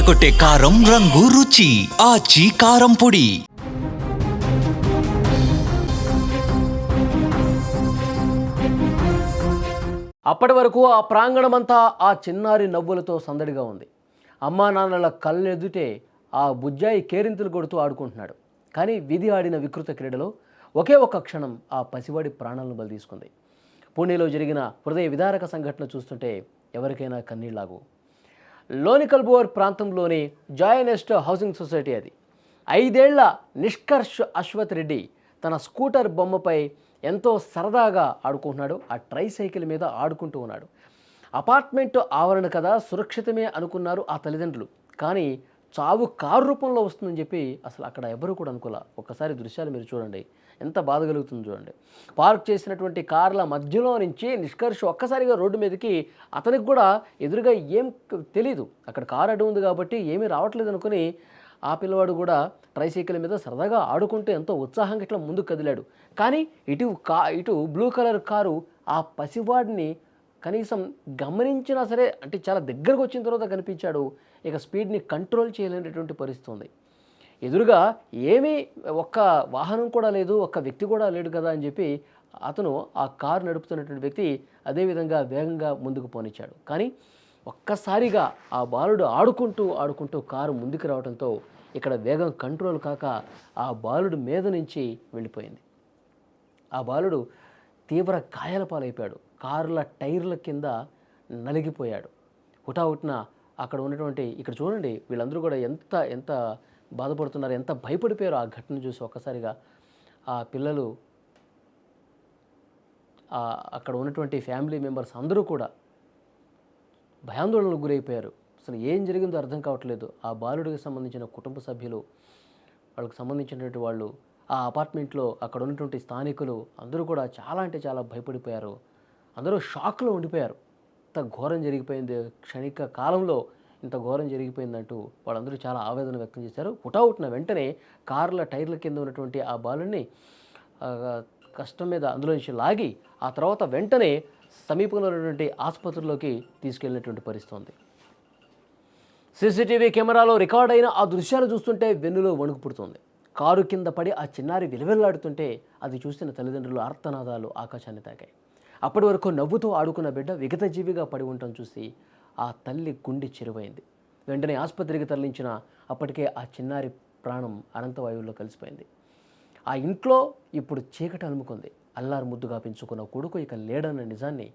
అదరకొట్టే కారం రంగు రుచి. ఆచి కారం పొడి. అప్పటి వరకు ఆ ప్రాంగణమంతా ఆ చిన్నారి నవ్వులతో సందడిగా ఉంది. అమ్మా నాన్నల కళ్ళెదుటే ఆ బుజ్జాయి కేరింతలు కొడుతూ ఆడుకుంటున్నాడు. కానీ విధి ఆడిన వికృత క్రీడలో ఒకే ఒక్క క్షణం ఆ పసివాడి ప్రాణాలను బలి తీసుకుంది పూణేలో జరిగిన హృదయ విదారక సంఘటన చూస్తుంటే ఎవరికైనా కన్నీళ్ళాగు. లోనికల్బోర్ ప్రాంతంలోని జాయనెస్ట్ హౌసింగ్ సొసైటీ అది. ఐదేళ్ళ నిష్కర్ష్ అశ్వత్ రెడ్డి తన స్కూటర్ బొమ్మపై ఎంతో సరదాగా ఆడుకుంటున్నాడు. ఆ ట్రై సైకిల్ మీద ఆడుకుంటూ ఉన్నాడు. అపార్ట్మెంట్ ఆవరణ కదా సురక్షితమే అనుకున్నారు ఆ తల్లిదండ్రులు. కానీ చావు కారు రూపంలో వస్తుందని చెప్పి అసలు అక్కడ ఎవరు కూడా అనుకోలే. ఒక్కసారి దృశ్యాలు మీరు చూడండి. ఎంత బాధ కలుగుతుందో చూడండి. పార్క్ చేసినటువంటి కార్ల మధ్యలో నుంచి నిష్కర్ష ఒక్కసారిగా రోడ్డు మీదకి అతనికి కూడా ఎదురుగా ఏం తెలీదు. అక్కడ కారు అడ్డు ఉంది కాబట్టి ఏమీ రావట్లేదు అనుకుని ఆ పిల్లవాడు కూడా ట్రైసైకిల్ మీద సరదాగా ఆడుకుంటూ ఎంతో ఉత్సాహంగా ఇట్లా ముందుకు కదిలాడు. కానీ ఇటు కా ఇటు బ్లూ కలర్ కారు ఆ పసివాడిని కనీసం గమనించినా సరే అంటే చాలా దగ్గరకు వచ్చిన తర్వాత కనిపించాడు. ఇక స్పీడ్ని కంట్రోల్ చేయలేనటువంటి పరిస్థితి ఉంది. ఎదురుగా ఏమీ ఒక్క వాహనం కూడా లేదు ఒక్క వ్యక్తి కూడా లేడు కదా అని చెప్పి అతను ఆ కారు నడుపుతున్నటువంటి వ్యక్తి అదేవిధంగా వేగంగా ముందుకు పోనిచ్చాడు. కానీ ఒక్కసారిగా ఆ బాలుడు ఆడుకుంటూ ఆడుకుంటూ కారు ముందుకు రావడంతో ఇక్కడ వేగం కంట్రోల్ కాక ఆ బాలుడు మీద నుంచి వెళ్ళిపోయింది. ఆ బాలుడు తీవ్ర గాయాల పాలైపోయాడు కారుల టైర్ల కింద నలిగిపోయాడు. హుటాహుటిన అక్కడ ఉన్నటువంటి ఇక్కడ చూడండి వీళ్ళందరూ కూడా ఎంత ఎంత బాధపడుతున్నారు ఎంత భయపడిపోయారు ఆ ఘటన చూసి ఒక్కసారిగా ఆ పిల్లలు అక్కడ ఉన్నటువంటి ఫ్యామిలీ మెంబర్స్ అందరూ కూడా భయాందోళనకు గురైపోయారు. అసలు ఏం జరిగిందో అర్థం కావట్లేదు. ఆ బాలుడికి సంబంధించిన కుటుంబ సభ్యులు వాళ్ళకి సంబంధించినటువంటి వాళ్ళు ఆ అపార్ట్మెంట్లో అక్కడ ఉన్నటువంటి స్థానికులు అందరూ కూడా చాలా అంటే చాలా భయపడిపోయారు. అందరూ షాక్లో ఉండిపోయారు. ఇంత ఘోరం జరిగిపోయింది. క్షణిక కాలంలో ఇంత ఘోరం జరిగిపోయిందంటూ వాళ్ళందరూ చాలా ఆవేదన వ్యక్తం చేశారు. హుటాహుటిన వెంటనే కార్ల టైర్ల కింద ఉన్నటువంటి ఆ బాలుని కష్టం మీద అందులో నుంచి లాగి ఆ తర్వాత వెంటనే సమీపంలో ఉన్నటువంటి ఆసుపత్రిలోకి తీసుకెళ్ళినటువంటి పరిస్థితి ఉంది. సీసీటీవీ కెమెరాలో రికార్డ్ అయిన ఆ దృశ్యాలు చూస్తుంటే వెన్నులో వణుకు పుడుతుంది. కారు కింద పడి ఆ చిన్నారి విలవిల్లాడుతుంటే అది చూసిన తల్లిదండ్రులు ఆర్తనాదాలు ఆకాశాన్ని తాకాయి. అప్పటి వరకు నవ్వుతూ ఆడుకున్న బిడ్డ విగత జీవిగా పడి ఉండటం చూసి ఆ తల్లి గుండె చెరువైంది. వెంటనే ఆసుపత్రికి తరలించిన అప్పటికే ఆ చిన్నారి ప్రాణం అనంతవాయువుల్లో కలిసిపోయింది. ఆ ఇంట్లో ఇప్పుడు చీకటి అలుముకుంది. అల్లారు ముద్దుగా పెంచుకున్న కొడుకు ఇక లేడన్న నిజాన్ని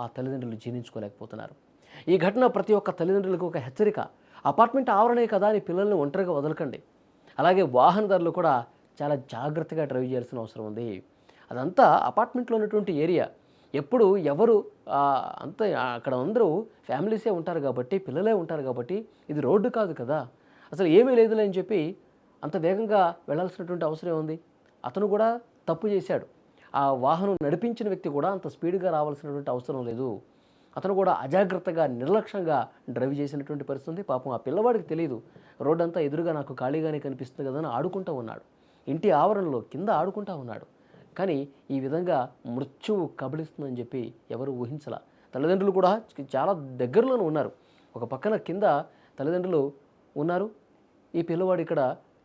ఆ తల్లిదండ్రులు జీర్ణించుకోలేకపోతున్నారు. ఈ ఘటన ప్రతి ఒక్క తల్లిదండ్రులకు ఒక హెచ్చరిక. అపార్ట్మెంట్ ఆవరణే కదా అని పిల్లల్ని ఒంటరిగా వదలకండి. అలాగే వాహనదారులు కూడా చాలా జాగ్రత్తగా డ్రైవ్ చేయాల్సిన అవసరం ఉంది. అదంతా అపార్ట్మెంట్లో ఉన్నటువంటి ఏరియా. ఎప్పుడు ఎవరు అంత అక్కడ అందరూ ఫ్యామిలీసే ఉంటారు కాబట్టి పిల్లలే ఉంటారు కాబట్టి ఇది రోడ్డు కాదు కదా. అసలు ఏమీ లేదులే అని చెప్పి అంత వేగంగా వెళ్ళాల్సినటువంటి అవసరం ఉంది అతను కూడా తప్పు చేశాడు. ఆ వాహనం నడిపించిన వ్యక్తి కూడా అంత స్పీడ్గా రావాల్సినటువంటి అవసరం లేదు. అతను కూడా అజాగ్రత్తగా నిర్లక్ష్యంగా డ్రైవ్ చేసినటువంటి పరిస్థితి పాపం ఆ పిల్లవాడికి తెలియదు రోడ్ అంతా ఎదురుగా నాకు ఖాళీగానే కనిపిస్తుంది కదా అని ఆడుకుంటూ ఉన్నాడు. ఇంటి ఆవరణలో కింద ఆడుకుంటూ ఉన్నాడు. కానీ ఈ విధంగా మృత్యువు కబలిస్తుందని చెప్పి ఎవరు ఊహించాల. తల్లిదండ్రులు కూడా చాలా దగ్గరలోనే ఉన్నారు. ఒక పక్కన కింద తల్లిదండ్రులు ఉన్నారు. ఈ పిల్లవాడు ఇక్కడ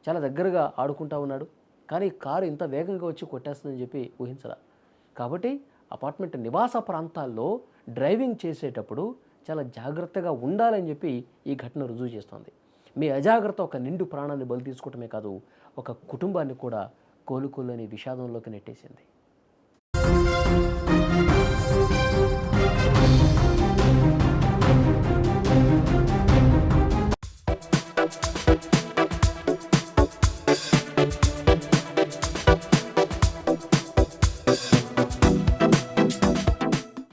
చాలా దగ్గరగా ఆడుకుంటా ఉన్నాడు. కానీ కారు ఇంత వేగంగా వచ్చి కొట్టేస్తుందని చెప్పి ఊహించాల. కాబట్టి అపార్ట్మెంట్ నివాస ప్రాంతాల్లో డ్రైవింగ్ చేసేటప్పుడు చాలా జాగ్రత్తగా ఉండాలని చెప్పి ఈ ఘటన రుజువు చేస్తోంది. మీ అజాగ్రత్త ఒక నిండు ప్రాణాన్ని బలి తీసుకోవటమే కాదు ఒక కుటుంబాన్ని కూడా కోలుకోలేని విషాదంలోకి నెట్టేసింది.